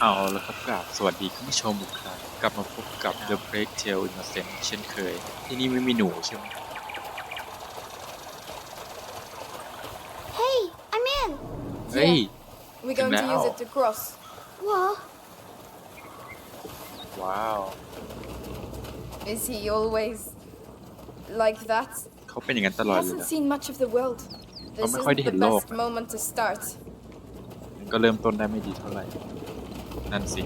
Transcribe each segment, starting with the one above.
เอาละครับกราบสวัสดีคุณผู้ชมอีกครั้งกลับมาพบกับ The Break Tale Innocent เช่นเคย ที่นี่ไม่มีหนูใช่ไหม Hey, I'm in. เฮ้ย We're going to use it to cross. What? ว้าว Is he always like that? เขาเป็นอย่างนั้นตล He อดเลย hasn't นะ seen much of the world. This ไม่ is ค่อยได้เห็น the โลก best moment to start. มันก็เริ่มต้นได้ไม่ดีเท่าไหร่ นั่นสิ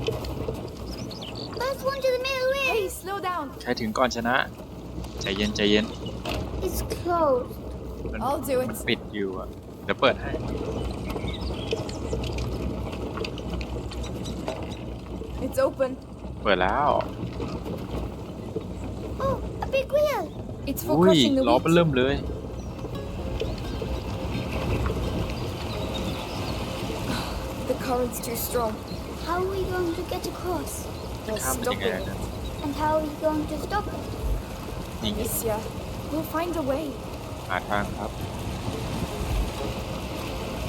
Let's one to the middle ring. Hey, slow down. ใครถึงก่อนชนะ ใจเย็นใจเย็น It's closed. มัน I'll do it มันปิดอยู่อะ เดี๋ยวเปิดให้ It's open. เปิดแล้ว Oh, a big wheel. It's for อุ้ย crushing the ล้อมัน wheat. เริ่มเลย The current's too strong. How are we going to get across? We'll ข้ามเป็น stop ยังไง it. นะ And how are we going to stop it? นี่ไง Amicia, we'll find a way. หาทางครับ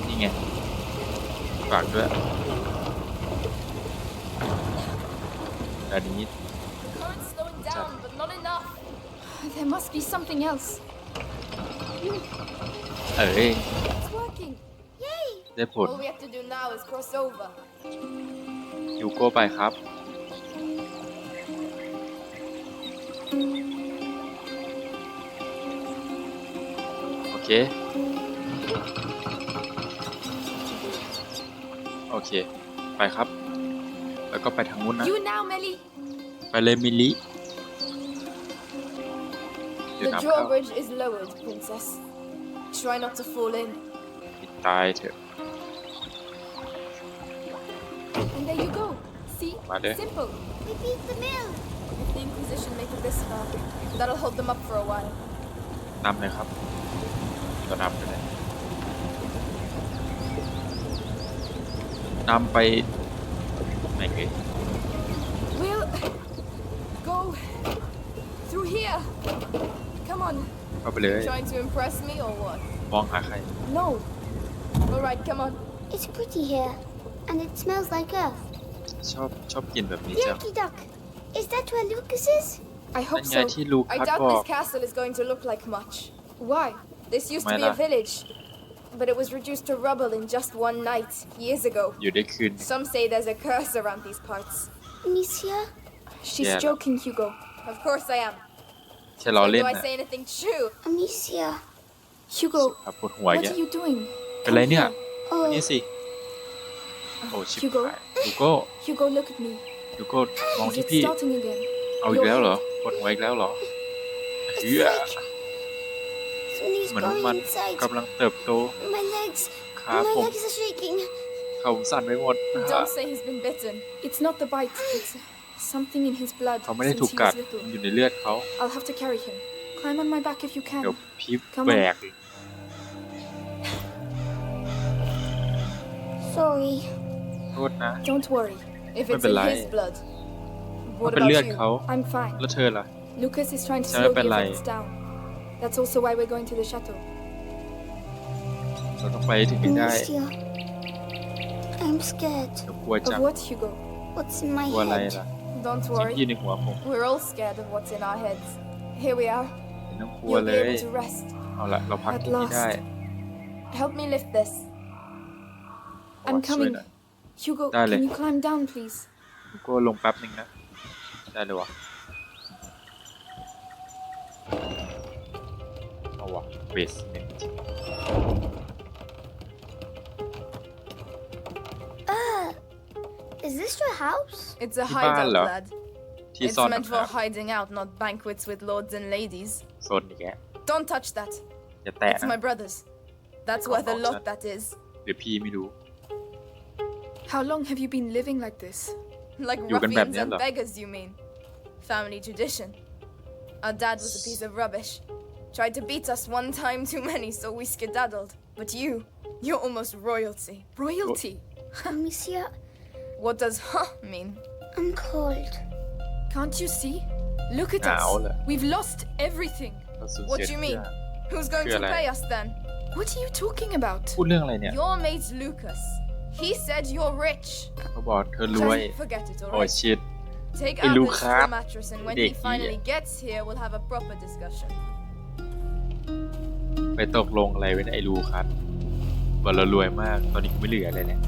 นี่ไงฝากด้วยอันนี้ The current's slowing down, but not enough. There must be something else. เอ้ย It's working. Yay! ได้ผล All we have to do now is cross over. ยูโก้ไปครับ โอเค โอเค ไปครับ แล้วก็ไปทางนู้นนะ You now, Melly. ไปเลยมิลลิเดี๋ยว The น้ำเข้า drawbridge is lowered, Princess. Try not to fall in. ปิดตายเถอะ And there you go. See? Vale. Simple. We beat the mill. If the Inquisition make it this far, that'll hold them up for a while. นำเลยครับก็นำไปเลยนำไปไหนเอ่ย We'll go through here. Come on. เข้าไปเลย Trying to impress me or what? มองหาใคร No. All right, come on. It's pretty here. And it smells like earth. ชอบชอบกินแบบนี้จัง Yucky duck. Is that where Lucas is? I hope นั่นไง so. ที่ลู I คัส doubt บอ this ก castle is going to look like much. Why? This used to be a Mela. village, but it was reduced to rubble in just one night, years ago. อยู่ได้คืน Some say there's a curse around these parts. Amicia? She's Yeah. joking, Hugo. Of course I am. แค่ล้อ So เล่น do I นะ say anything true? Amicia. Hugo, ครับปวดหัว what แก are you doing? เป็นไรเนี่ย Oh, นี่สิ โอ้ชิบ Hugo? หาย ยูโก้ Hugo, look at me. ยูโก้มอง Is ที่ it พี่ starting again? เอาอีกแล้วเหรอปวดหัวอีกแล้วเหรอเฮือ something's เหมือนมัน going inside. กำลังเติบโต My legs. ขา My ผม legs are shaking. เขาผมสั่นไปหมด Don't say he's been bitten. It's not the bite. It's something in his blood เขาไม่ได้ since ถูก he กัด was little. มันอยู่ในเลือดเขา I'll have to carry him. Climb on my back if you เดี๋ยว can. พี่ Come on แบก Sorry. โทษนะ Don't worry. Ifไม่ it's เป็น in ไร his blood. มัน What เป็น about เลือด you? เขา I'm fine. แล้วเธอล่ะ Lucas is trying to ฉันไม่ slow เป็น the ไร events down. That's also why we're going to the chateau. เราต้องไปให้ถึงให้ได้ Amicia. I'm scared. เดี๋ยวกลัวจัง Of what, Hugo? What's in my กลัวอะไร head? ล่ะ Don't สิ่ง worry. ที่อยู่ในหัวผม We're all scared of what's in our heads. Here we are. ไม่ต้องกลัว You'll เล be ย able to rest. เอาละเราพัก At ที่นี่ได้ last. Help me lift this. ขอ I'm ช่วย coming. หน่อย Hugo, Dale. can you climb down, please? ยูโก้ลงแป๊บหนึ่งนะ ได้เลยวะเอาวะเบสเมนต์ Ah. Is this your house? It's a Di hideout, bala. lad. ที่ It's ซ่อน meant นะค for รับ hiding out, not banquets with lords and ladies. โซนอีกแก Don't touch that. อย่าแตะ It's นะ my brother's. That's Come worth a on, lot, son. that is. เดี๋ยวพี่ไม่รู้ how long have you been living like this? Like ruffians and beggars, you mean? Family tradition. Our dad was a piece of rubbish. Tried to beat us one time too many, so we skedaddled. But you, you're almost royalty. Royalty? Amicia. Oh, what does huh mean? I'm cold. Can't you see? Look at us. We've lost everything. What do you mean? Who's going to pay us then? What are you talking about? Your mate's Lucas. He said you're rich. เขาบอกเธอรวย Forget it, โอ้ alright? ชิด Take Hey, Albus to Luca. the mattress, and when he Dick, finally gets here, we'll have a proper discussion. ไปตกลงอะไรไว้ในไอ้รูครับบอกเรารวยมาก ตอนนี้กูไม่เหลืออะไรเนี่ย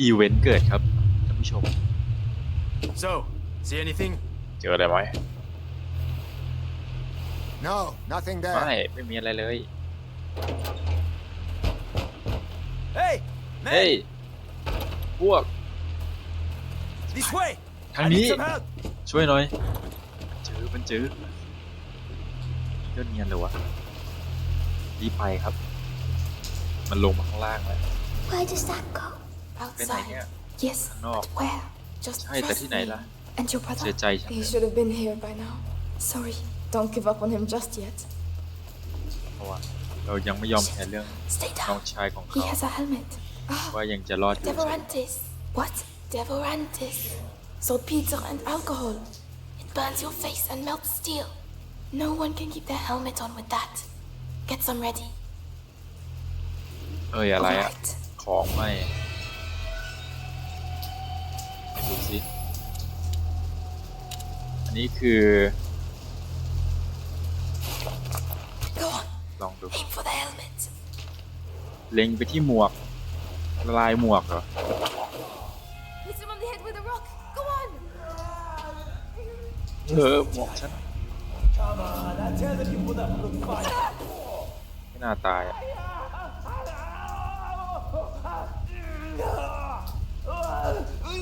อีเวนต์เกิดครับท่านผู้ชม So, see anything? เจออะไรไหม No, nothing ไม่ there. ไม่มีอะไรเลย Hey, man! เฮ้ยพวก This way! ทาง I นี้ need some help! ช่วยหน่อย เจอมันเจอเจ้าเนียนเลยวะรีบไปครับ มันลงมาข้างล่างแล้ว Where does that go? ไปไหนเนี่ย Yes,ข้างนอก where? Just ใช่แต่ที่ไหน trust me. ล่ะ And your เสีย brother? ใจฉัน He should have been here by now. Sorry. Don't give up on him just yet. เพราะว่าเรายังไม่ยอมแพ้เรื่อง Stay น้อง down. ชายของ He เขา has a helmet. ว่ายังจะรอดอยู่ Devorantis. What? Devorantis. Saltpeter and alcohol. It burns your face and melts steel. No one can keep their helmet on with that. Get some ready. เอ้ยอะไรอะ Alright. ของไม่ดู อันนี้คือ Go on. ลองดู Aim for the helmet. เล็งไปที่หมวกละลายหมวกเหรอ Hit him on the head with a rock. Go on. เออหมวกฉันไม่น่าตายอะ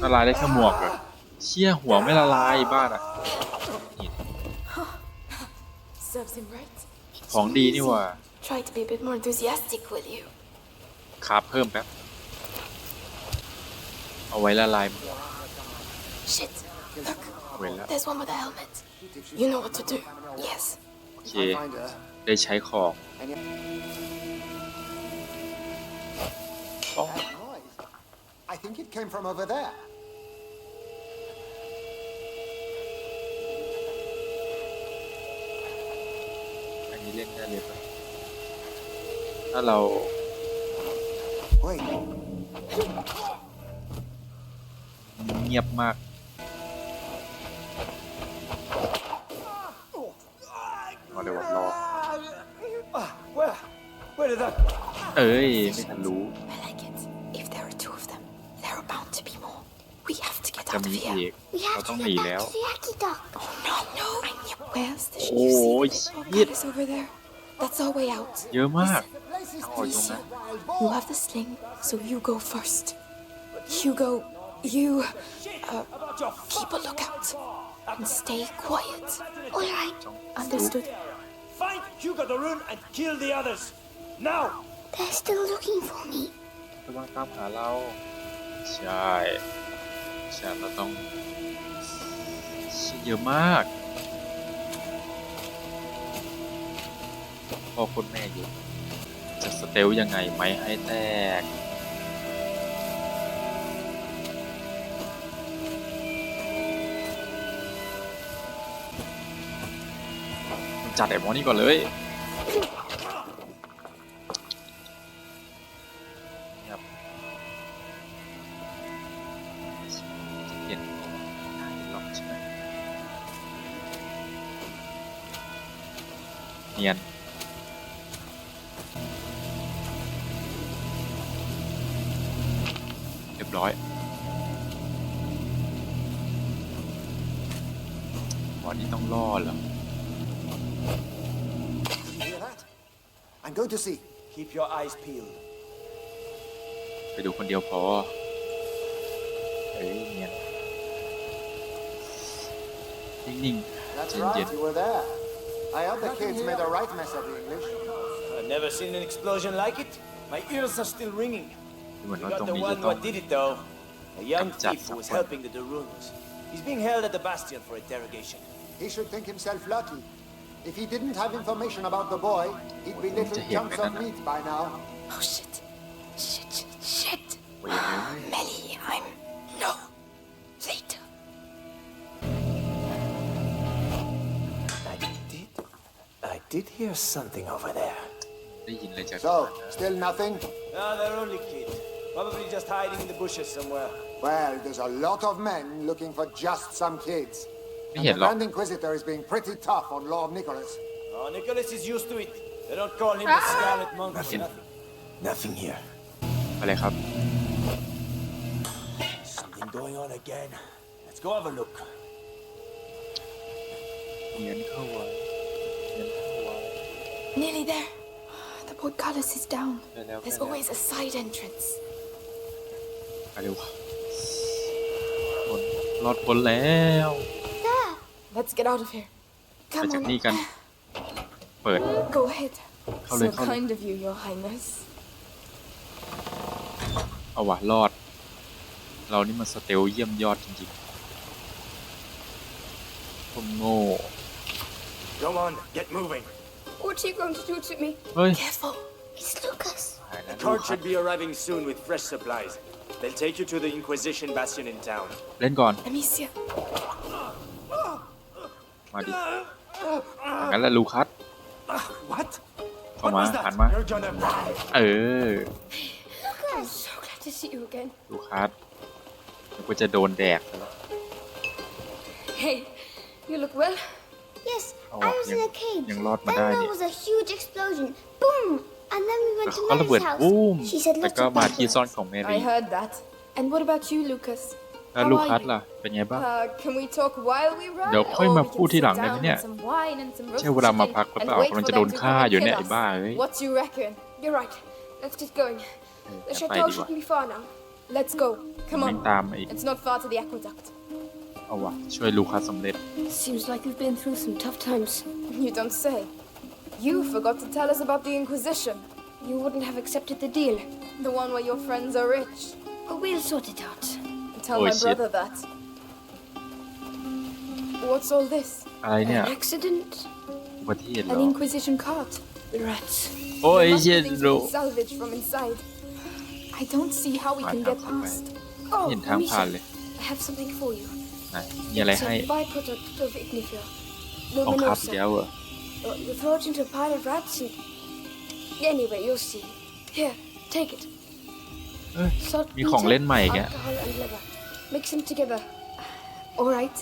ละลายได้แค่หมวกเหรอ เชี่ยหัวไม่ละลายบ้านอะนี่ Serves him right. ของดีนี่หว่า Try to be a bit more enthusiastic, will you? คาบเพิ่มแป๊บ เอาไว้ละลายหมวก Shit. Look, เอาไว้แล้ว there's one with a helmet. You know what to do. Yes. โอเค I'll find her. ได้ใช้ของต้อง That noise. I think it came from over there. อันนี้เล่นได้เลยปะ ถ้าเรา Wait, เงียบมาก มาเดี๋ยวรอ Ah, where? Where did that? เอ้ย ไม่ทันรู้ I like it. If there are two of them, there are bound to be more. We have to get จะ out of มี here. อีก We เรา have ต้อ to งหนี get แล้ว back to the Akidoc. Oh no, no! I knew. Where's the ship? Oh, You see it? shit. That is over there. That's our way out. เยอะมาก place is เอาตรงนั้น You have the sling, so you go first. Hugo, you uh, keep a lookout and stay quiet. All right, Understood? Find Hugo the Rune and kill the others! Now! they're still looking for me. กำลังตามหาเรา ใช่ใช่เราต้องเชี่ยเยอะมากพ่อคนแม่อยู่ จะสเตลยังไงไหมให้แตก จัดไอ้หมอนี่ก่อนเลย วันนี้ต้องล่อเหรอ Hear that? I'm going to see. Keep your eyes peeled. ไปดูคนเดียวพอ เฮ้ยเนียนนิ่งๆ That's ใจเย็น right, you were there. I hope the kids made a right mess of the English. I've never seen an explosion like it. My ears are still ringing. ๆเหมือน We ว่าตร got ง the นี้จะ one ต้อง what did it though. A young Kamjat thief who was someone. helping the Daruns. He's being held at the Bastion for interrogation. He should think himself lucky. If he didn't have information about the boy, he'd be little chunks of meat by now. Oh, shit. Shit, shit, shit. Melly, I'm... No. Later. I did... I did hear something over there. So, still nothing? No, they're only kids. Probably just hiding in the bushes somewhere. Well, there's a lot of men looking for just some kids. ไม่ And เห็ the นหรอก Grand Inquisitor is being pretty tough on Lord Nicholas. Oh, Nicholas is used to it. They don't call him the Scarlet Monk for Nothing. nothing. Nothing here. อะไรครับ Something going on again. Let's go have a look. เงียนเข้าไว้เงียนเข้าไว้ Nearly there. The portcullis is down. ได้แล้ว There's ได้แล้ว always a side entrance. ไปเร็วพ้นรอดพ้นแล้ว There. Let's get out of here. ไป Come จาก on. นี่กัน เปิด Go ahead. เข้าเลย So เข้าเลย kind of you, Your Highness. เอาวะรอด เรานี่มันสเตลเยี่ยมยอดจริงๆคนโง่ Come on, get moving. What are you going to do to me? เฮ้ย Careful. It's Lucas. หายแล้ว The cart should be arriving soon with fresh supplies. They'll take you to the Inquisition bastion in town. เล่นก่อน Amicia. มาดิงั้นแหละลูคัส What? เข้ามาหันมา You're gonna. เออ I'm so glad to see you again. ลูคัสมันก็จะโดนแดกซะแล้ว Hey, you look well. Yes, Oh, I was in yang- a cage. yang lot Then madai there ni. was a huge explosion. Boom! And then we แล้ว went to เขาก็ระเบิด Mary's house. บูม She said แล้ว lots ก็ of มา bad ที่ซ่อน words. ของแม I รี่ heard that. And what about you, Lucas? แล้ว How ลู are คัส you? ล่ะ เป็นไงบ้าง Uh, can we talk while we run? เดี๋ยวค่อย Or มา we can พูดทีหลัง sit ได้ไหม down เนี่ย with some wine and some ใช่ roasted เวลามา chicken พักหรือ and เปล่า wait กำลัง for จะโด them น to ฆ่า come and อยู่เนี่ย kill ไอ้ us. บ้าเอ้ย What do you reckon? You're right. Let's get going. เออ The จะไป chateau ดีกว่า shouldn't be far now. Let's go. Come แม่ง on. ตามมาอีก It's not far to the aqueduct. เอาวะช่วยลูคัสสำเร็จ Seems like we've been through some tough times. You don't say. You forgot to tell us about the Inquisition. You wouldn't have accepted the deal. The one where your friends are rich. But we'll sort it out. Tell Oh, my shit. brother that. What's all this? อะไรเนี่ย An accident? อุบัติเหตุเหร An อ Inquisition cart. The rats. โอ้ย There must เชี่ย be things ดู we can salvage from inside. I don't see how we can get Fine, past. Oh, เห็นทางผ่าน Amicia, เลย I have something for you. ไหนมีอะไร It's ให้ a byproduct of Ignifil. ของคับอีก Luminosa. แล้วเหรอ Uh, you throw it into a pile of rats and... Anyway, you'll see. Here, take it. เอ้ย Salt, มีของ peter, เล่นใหม่อีกอะ alcohol and liver. Mix them together. All right.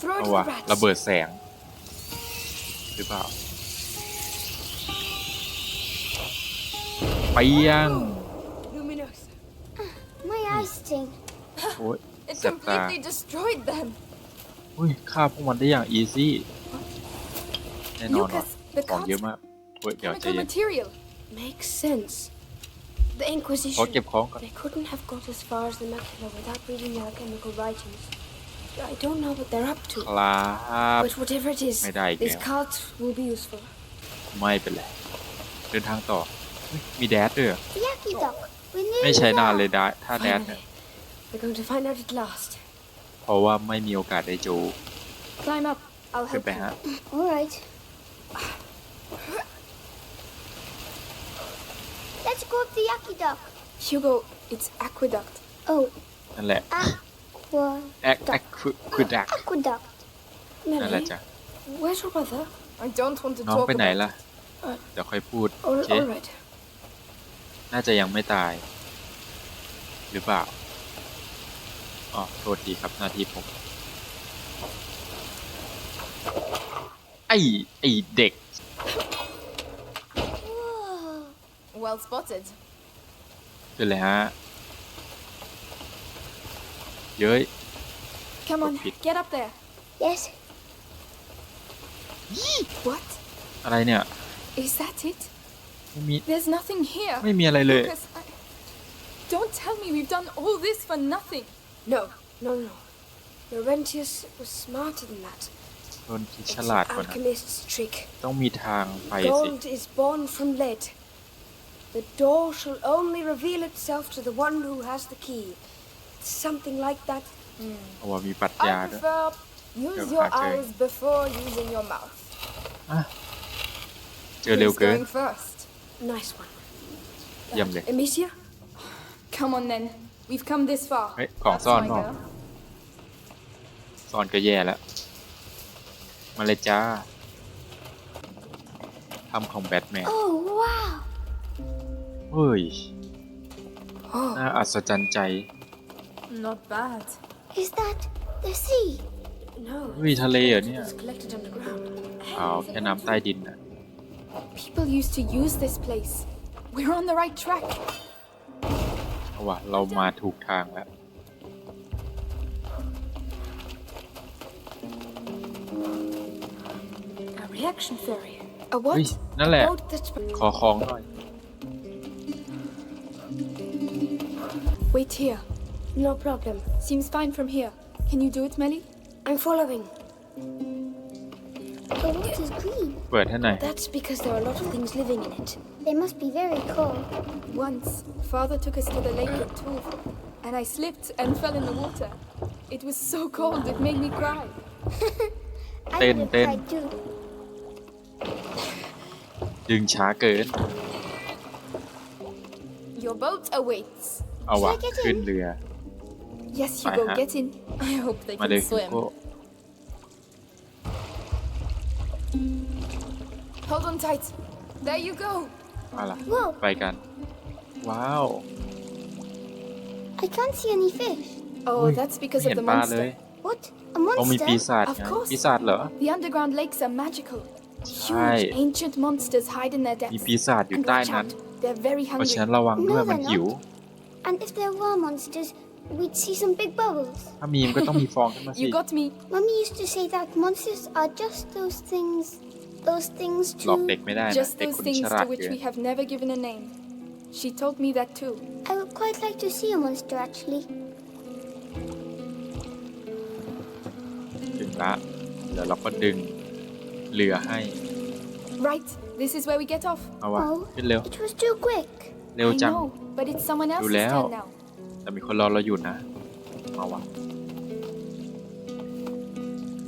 Throw it เอา to วะ the rats. ระเบิดแสง หรือเปล่า ไปยัง Luminosa. My eyes sting. โอ้ย It แสบตา completely destroyed them. อุ้ยฆ่าพวกมันได้อย่างอีซี่ แน่นอนว่ะ Lucas, the ของเยอะ cart's มากเฮ้ยเดี๋ยวใจ chemical เย็น material. Makes sense. The ขอ Inquisition. เก็บของก่อน They couldn't have got as far as the macula without reading the alchemical writings. I don't know what they're up to. ครับ But whatever it is, ไม่ได้อีก this แล้ว cult will be useful. ไม่เป็นไรเดินทางต่อเฮ้ยมีแดดด้วยเหรอ The Yaki Duck. We're ไม่ nearly ใช้นาน there. เลยดาถ้าแดดเนี่ย Finally, we're going to find out at last. เพราะว่าไม่มีโอกาสได้จู Climb up. I'll ขึ้น help ไป you. ฮะ All right. Let's go up the Yaki Duck. Hugo, it's aqueduct. Oh, นั่นแหละ aqua. แอคแอคคือดัก Aqueduct. นั่นแหละ Melanie, จ้ะ where's your brother? I don't want to น้อง talk ไปไหน about ล่ะ เดี๋ยวค่อยพูด โอ All, เค all right. น่าจะยังไม่ตาย หรือเปล่าอ๋อโทษทีครับหน้าที่ผม ไอ้ไอ้เด็ก Well spotted. คืออะไรฮะ เย้ย Come on, Okay. get up there. Yes. What? อะไรเนี่ย Is that it? ไม่มี There's nothing here. ไม่มีอะไรเลย Lucas, I... don't tell me we've done all this for nothing. No, no, no. Laurentius was smarter than that. คนคิด It's ฉลาด an กว่านะ alchemist's trick. ต้องมีทางไปสิ Gold is born from lead. The door shall only reveal itself to the one who has the key. Something like that. เพราะว่ามีปรัชญา I ด้วย prefer use Yeah, your okay. eyes before using your mouth. เจอเร็ว Who's เกิน going first? Nice one. เยี่ยมเลย Amicia? Come on then. We've come this far. เฮ้ย ของ That's ซ่อน my เปล่า girl. ซ่อนก็แย่แล้ว มาเลยจ้าทำของแบทแมน Oh, wow. เฮ้ย Oh, น่าอัศจรรย์ใจ Not bad. Is that the sea? no. เฮ้ยทะเลเหรอเนี่ย It's collected underground. เปล่าแค่น้ำใต้ดินนะ People used to use this place. We're on the right track. เอาวะเรามาถูกทางแล้ว A reaction ferry. A เฮ้ย what? นั่นแหละ Boat that's ขอของหน่อย Wait here. no problem. Seems fine from here. Can you do it, Melly? I'm following. The water's green. เปิดให้หน่อย That's because there are a lot of things living in it. They must be very cold. Once, father took us to the lake at Tuv, and I slipped and fell in the water. It was so cold, it made me cry. I Tên, would have tên. cried too. ดึงช้าเกิน Your boat awaits. เอาวะ Should I get in? ขึ้นเรือ Yes, Hugo, Uh-huh. get in. I hope they มาเลย can ฮิว swim. โก้ Hold on tight. There you go. มาละ Whoa, ไปกัน ว้าว I can't see any fish. Oh, Ui, that's because ไม่ of เห็น the ปลาเลย monster. What? A โอ้มีปี monster? ศาจ Of ไง course. ปีศาจเหรอ The underground lakes are magical. Right. Huge, ancient monsters hide in their มี depths. ปีศาจอยู่ And ใต้ watch นั้น out, they're very เพราะฉะ hungry. นั้นระวังด้วย No, มัน they're หิว And if there were monsters, we'd see some big bubbles. ถ้ามีมันก็ต้องมีฟองขึ้นมาสิ You got me. Mummy used to say that monsters are just those things. Those things หลอก to. เด็กไม่ได้นะ Just เด็ก those คน things ฉลา to ด which เกิน we have never given a name. She told me that too. I would quite like to see a monster actually. ถึงละเดี๋ยวเราก็ดึงเรือให้ Right, this is where we get off. เอาวะ Oh, ขึ้นเร็ว it was too quick. เร็ว I จัง know, but it's someone else's Leo. turn now. แต่มีคนรอเราอยู่นะ มาวะ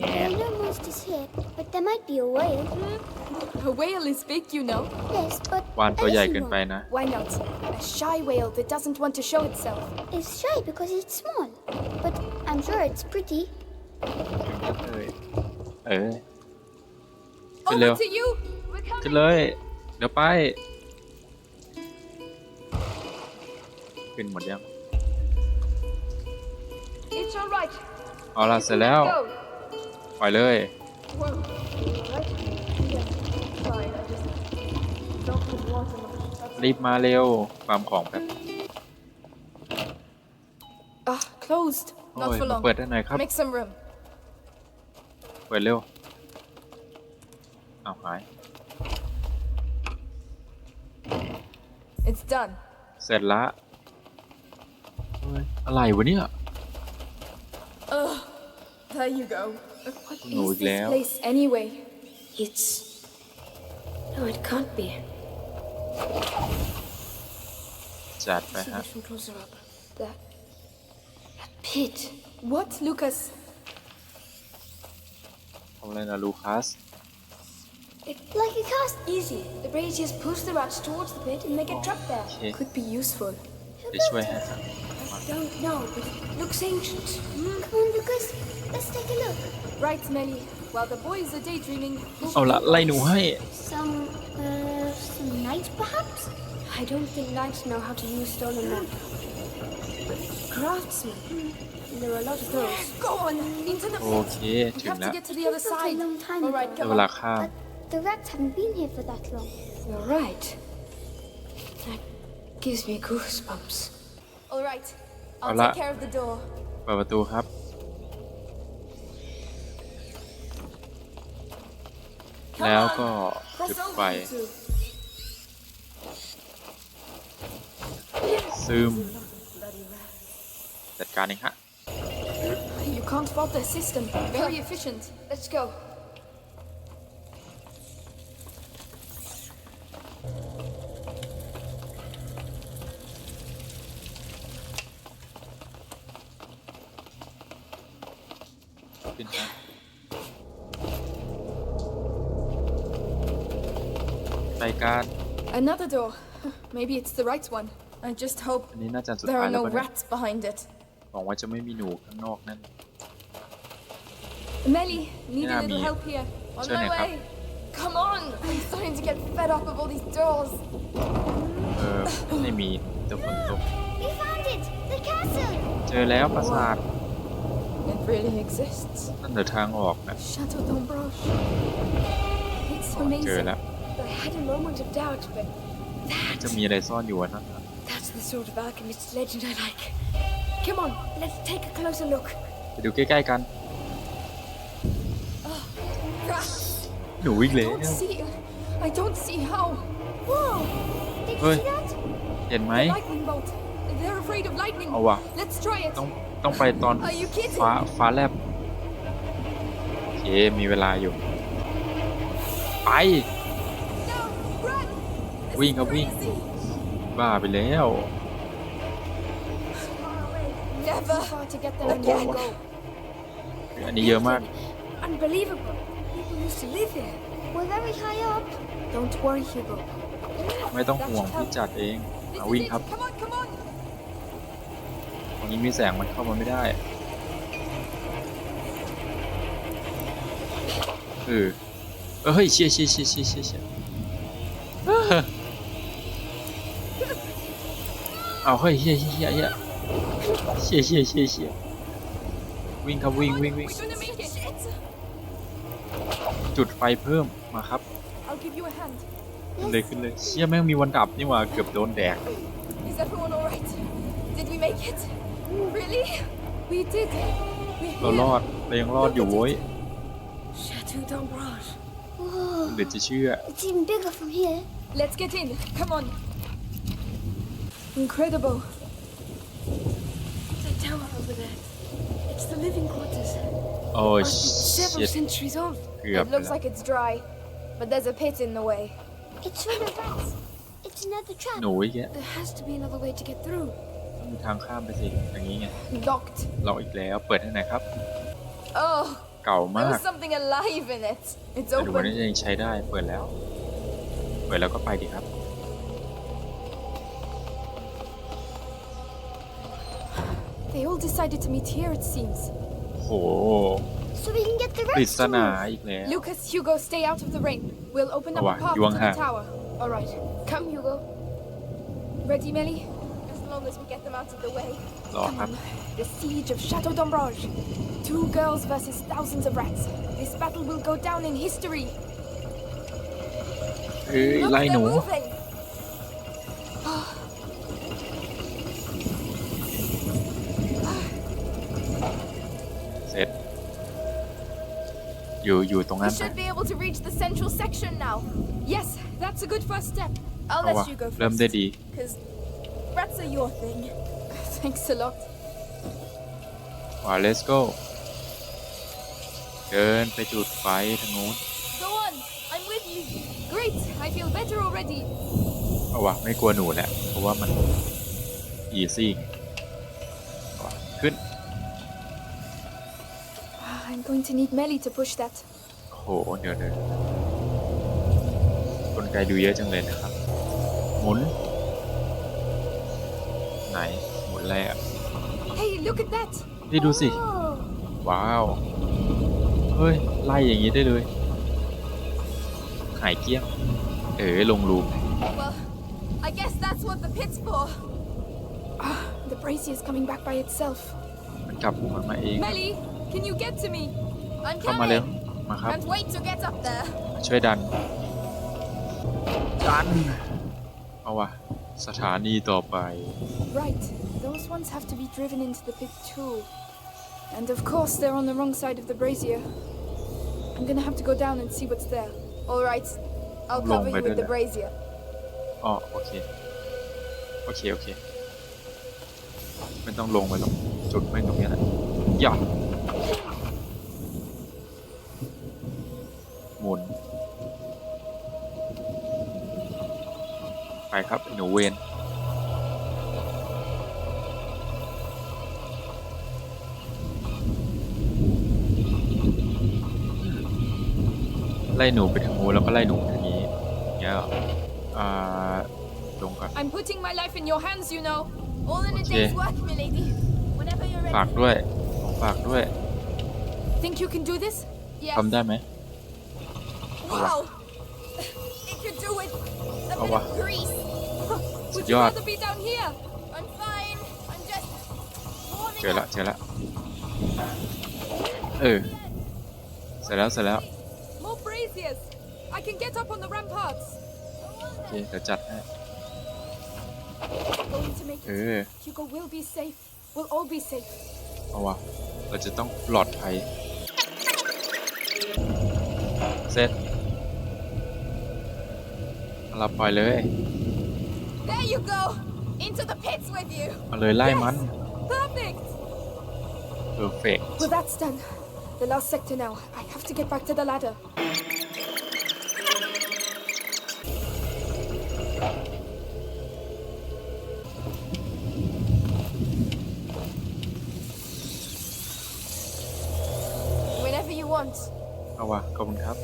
There are no monsters here, but there might be a whale. A whale is big, you know. Yes, but วานตัวใหญ่ a เกิน little ไป one นะ Why not? A shy whale that doesn't want to show itself. It's shy because it's small, but I'm sure it's pretty. เออเออขึ้นเร็ว Over to you. We're ขึ้น coming. เลย เดี๋ยวไป ขึ้นหมดยัง It's all right. เอาละเสร็จแล้ว Go. ปล่อยเลย Whoa. All right? Yeah. Fine. I just don't put water much. รีบมาเร็วความของแบบ Ah, closed. โอ้ Not ย for มา long. เปิดได้หน่อยครับ Make some room. เปิดเร็วเอาหาย It's done. เสร็จละเฮ้ย อะไรวะเนี่ย There you go. What No, is this Leo. place anyway? It's. No, it can't be. จัดไป See ฮะ this from closer up. That. That pit. What, Lucas? ทำอะไรนะลูคัส It like a cast. Easy. The braziers push the rats towards the pit and make a trap there. โอเค Could be useful. จะช่วยให้ครับ I don't know, but it looks ancient. Mm. Come on, Lucas. Let's take a look. Right, Melly. While the boys are daydreaming, oh, that line away. Some, uh, some knights, perhaps? I don't think knights know how to use stolen map. Craftsmen. There are a lot of those. Go on, into the. Okay, we have to get to the other side. A long time All right, go on. But the rats haven't been here for that long. You're right. That gives me goosebumps. All right, I'll Hola. take care of the door. เปิดประตูครับ แล้วก็จุด Cross ไฟ over, you two. ซึมจัดการเองฮะ You can't fault their system. Very efficient. Let's go. ขึ้นฮะ ไปการ Another door. Maybe it's the right one. I just hope อันนี้น่าจะสุด there ท้าย are แล้ว no ปะเนี่ย rats behind it. หวังว่าจะไม่มีหนูข้างนอกนั่น Melly, need Yeah, a little me. help here. On Sure, my Nick, way. Come on! I'm starting to get fed up of all these doors. เออ ไม่มีแต่ฝนตก We found it! The castle! เจอแล้วปราสาท It really exists. นั่นเดินทางออกนะ Chateau d'Ambrose. It's เจอ amazing. แล้ว I had a moment of doubt, but จะ that, มีอะไรซ่อนอยู่อะนั่นน่ะ that's the sort of alchemist legend I like. Come on, let's take a closer look. ไปดูใกล้ๆกัน Rats! หนูวิ่ง I เลย don't see. I don't see how. Whoa! Did you Oi. see that? เห็นไหม The lightning bolt. They're afraid of lightning. เอาว่ะ Let's try it. ต้อง ต้องไปตอน Are you kidding? ฟ้าฟ้าแลบโอเคมีเวลาอยู่ ไป No! Run! This Wing, is a wing. crazy. บ้าไปแล้ว Never. Far to get there and then go. อันนี้เยอะมาก Unbelievable. People used to live here. We're very high up. Don't worry, Hugo. ไม่ต้องห่วงพี่จัดเอง This มา is วิ่ง it. ครับ Come on, come on. ตรงนี้มีแสงมันเข้ามาไม่ได้เออเฮ้ยเชี่ยเชี่ยเชี่ยเชี่ยเชี่ยเชี่ยเออเอาเฮ้ยเชี่ยเชี่ยเชี่ยเชี่ยเชี่ยเชี่ยเชี่ยวิ่งครับวิ่งวิ่งวิ่งจุดไฟเพิ่มมาครับขึ้นเลยขึ้นเลยเชี่ยแม่งมีวันดับนี่หว่าเกือบโดนแดก Is everyone alright? Did we make it? Really? We did. We're เรา here. รอดเรายังรอดอยู่โว้ย Chateau d'Ambrose. Whoa! เดี๋ยวจะเชื่อ It's even bigger from here. Let's get in. Come on. Incredible. The tower over there. It's the living quarters. โอ้ Must be several เชี่ย centuries old. เกือบ It ไป looks แล้ว like it's dry, but there's a pit in the way. It's full of rats. It's another trap. หนูอีกแก There has to be another way to get through. มีทางข้ามไปสิอย่างนี้ไง Locked. เราอีกแล้วเปิดให้ไหนอยครับ Oh, เก่า there มาก was something alive in it. It's แต่ดูวัน open. นี้ยังใช้ได้เปิดแล้ว เปิดแล้วก็ไปดีครับ They all decided to meet here, it seems. โห So we can get the ปริ rats ศ to นา move. อีกแล้ว Lucas, Hugo, stay out of the rain. We'll open up Oh, a wow. path You to want the her? tower. All right. Come, Hugo. Ready, Melly? As long as we get them out of the way. รอครับ The siege of Chateau d'Ambrage. Two girls versus thousands of rats. This battle will go down in history. เอ้ย Look, ไล่ห they're นู moving. เสร็จ อยู่อยู่ตรง We นั้นไป should be able to reach the central section now. Yes, that's a good first step. I'll เอาวะ let you go เริ่มได้ first. ดี Because rats are your thing. Thanks a lot. ว่า let's go เดินไปจุดไฟทางนู้น Go on. I'm with you. Great, I feel better already. เอาวะไม่กลัวหนูแหละเพราะว่ามันอีซี่เอาวะขึ้น Ah, I'm going to need Melly to push that. โหเดี๋ยวเดี๋ยวกลไกดูเยอะจังเลยนะครับ หมุน ไหนหมุนแล้ว Hey, look at that. นี่ดูสิ Oh, ว้าว เฮ้ย ไล่อย่างนี้ได้เลย หายเกลี้ยง เอ๋ลงรูม Well, I guess that's what the pit's for. Ah, the brazier's coming back by itself. มันกลับมันมาเอง Melly, can you get to me? I'm เข้ามาเร็ว coming. มาครับ Can't wait to get up there. ช่วยดัน ดัน เอาวะ สถานีต่อไป Right, those ones have to be driven into the pit too. And of course, they're on the wrong side of the brazier. I'm gonna have to go down and see what's there. All right. I'll Long cover you way with the there. brazier. อ๋อ โอเค โอเค โอเค ไม่ต้องลงไปหรอกจุดไม่ตรงเนี้ยแหละย่า ครับไอ้หนูเวนไล่หนูไปทางนู้นแล้วก็ไล่หนูไปทางนี้ไงแล้วอ่าลงก่อน I'm putting my life in your hands, you know. All in a Okay. day's work, milady. Whenever you're ฝาก ready. ด้วยฝากด้วย Think you can do this? Yes. ทำได้ไหม Wow! It could do with a Oh, bit wow. of grease. Would Yeah. you rather be down here? I'm fine. I'm just warming เจอละ up. เจอละเออ เสร็จแล้วเสร็จแล้ว More braziers. I can get up on the ramparts. โอเคเดี๋ยวจัดให้ Going to make เอ it. อ Hugo will be safe. We'll all be safe. เอาวะเราจะต้องปลอดภัย เสร็จเราปล่อยเลย There you go. Into the pits with you. เอาเลยไล่มัน Perfect. perfect Well, that's done. The last sector now. I have to get back to the ladder. Whenever you want. เอาวะ ขอบคุณครับ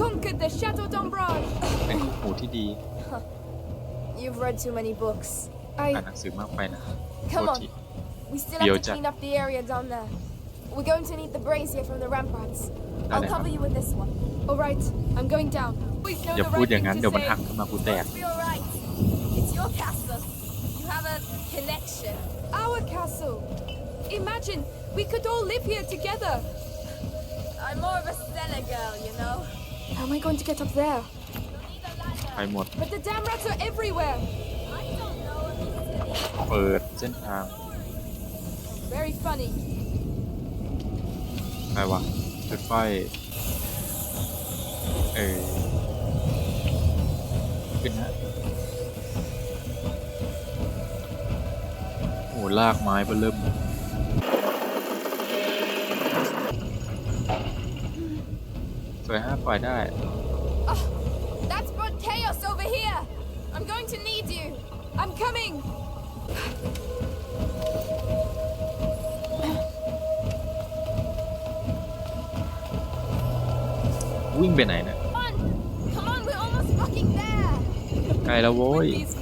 Conquered the Chateau d'Ombrage. เป็นคู่หูที่ดี You've read too many books. อ่าน I. หนังสือมากไปนะ โท Come ษ on. ที We still Yo, have to Jack. clean up the area down there. We're going to need the brazier from the ramparts. I'll Dale, cover huh? you with this one. All right. I'm going down. Always know อย่า the พูด right อย่าง thing นั้น to เดี๋ยวมัน say. หักขึ้นมากูแตก Be alright. It's your castle. You have a connection. Our castle. Imagine we could all live here together. I'm more of a cellar girl, you know. How am I going to get up there? You'll need a ladder. ไปหมด But the damn rats are everywhere. I don't know if it's gonna เปิดเส้นทาง Very funny. ไปวะค่อยๆเออขึ้นฮะโอ้ลากไม้เบอเริ่ม ปล่อยได้ That's brought chaos over here. I'm going to need you. I'm coming. วิ่งไปไหนเนี่ย Come on. Come on, we're almost fucking there. ไกลแล้วโว้ย With these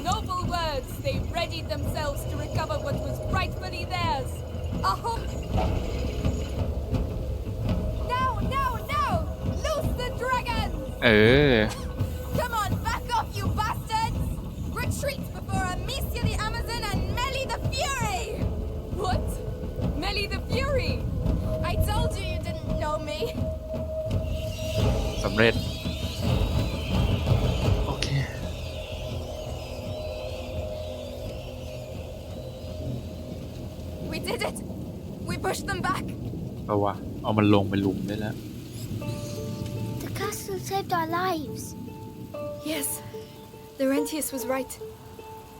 เออ Come on, back off, you bastards. Retreat before Amicia the Amazon and Melly the Fury. What? Melly the Fury. I told you you didn't know me. สำเร็จ โอเค We did it. We pushed them back. ไปวะ เอามันลงไปลุมได้แล้ว The castle saved our lives. Yes. Laurentius was right.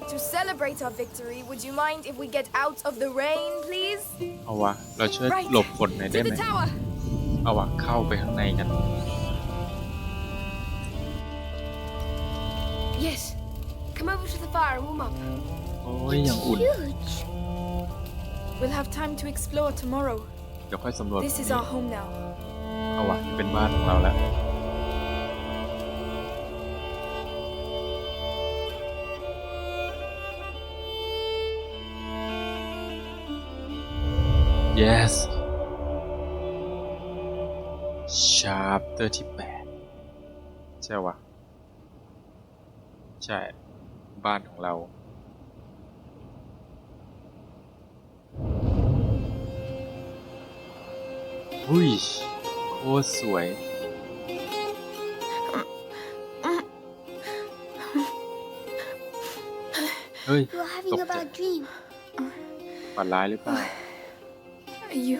To celebrate our victory, would you mind if we get out of the rain, please? เอาวะ เราช่วย Right. หลบฝนหน่อยได้ To ไหม the tower. เอาวะ เข้าไปข้างในกัน Yes. Come over to the fire and warm up. โอ้ยอย่างอุ่น Huge. We'll have time to explore tomorrow. เดี๋ยวค่อยสำรวจ This พรุ่ is งนี้ our home now. เอาวะ เป็นบ้านของเราแล้ว Yes chapter ที่แปดใช่วะใช่ บ้านของเรา หุ้ยโคตรสวย เฮ้ย You're having a Okay. bad dream. ฝันร้ายหรือเปล่า Are you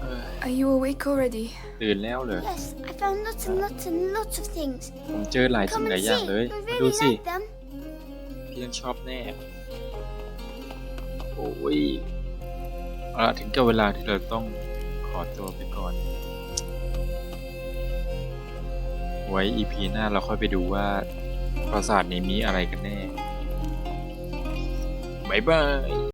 เออ are you awake already? ตื่นแล้วเหรอ Yes, I found lots and lots and lots of things. ผมเจอหลายสิ่ง Come หลาย and อย่าง see. เลย You มาดู really สิ like them. พี่ยังชอบแน่ โอ้ยเอาละถึงกับเวลาที่เราต้องขอตัวไปก่อน ไว้ EP หน้าเราค่อยไปดูว่า ปราสาทนี้มีอะไรกันแน่บ๊ายบาย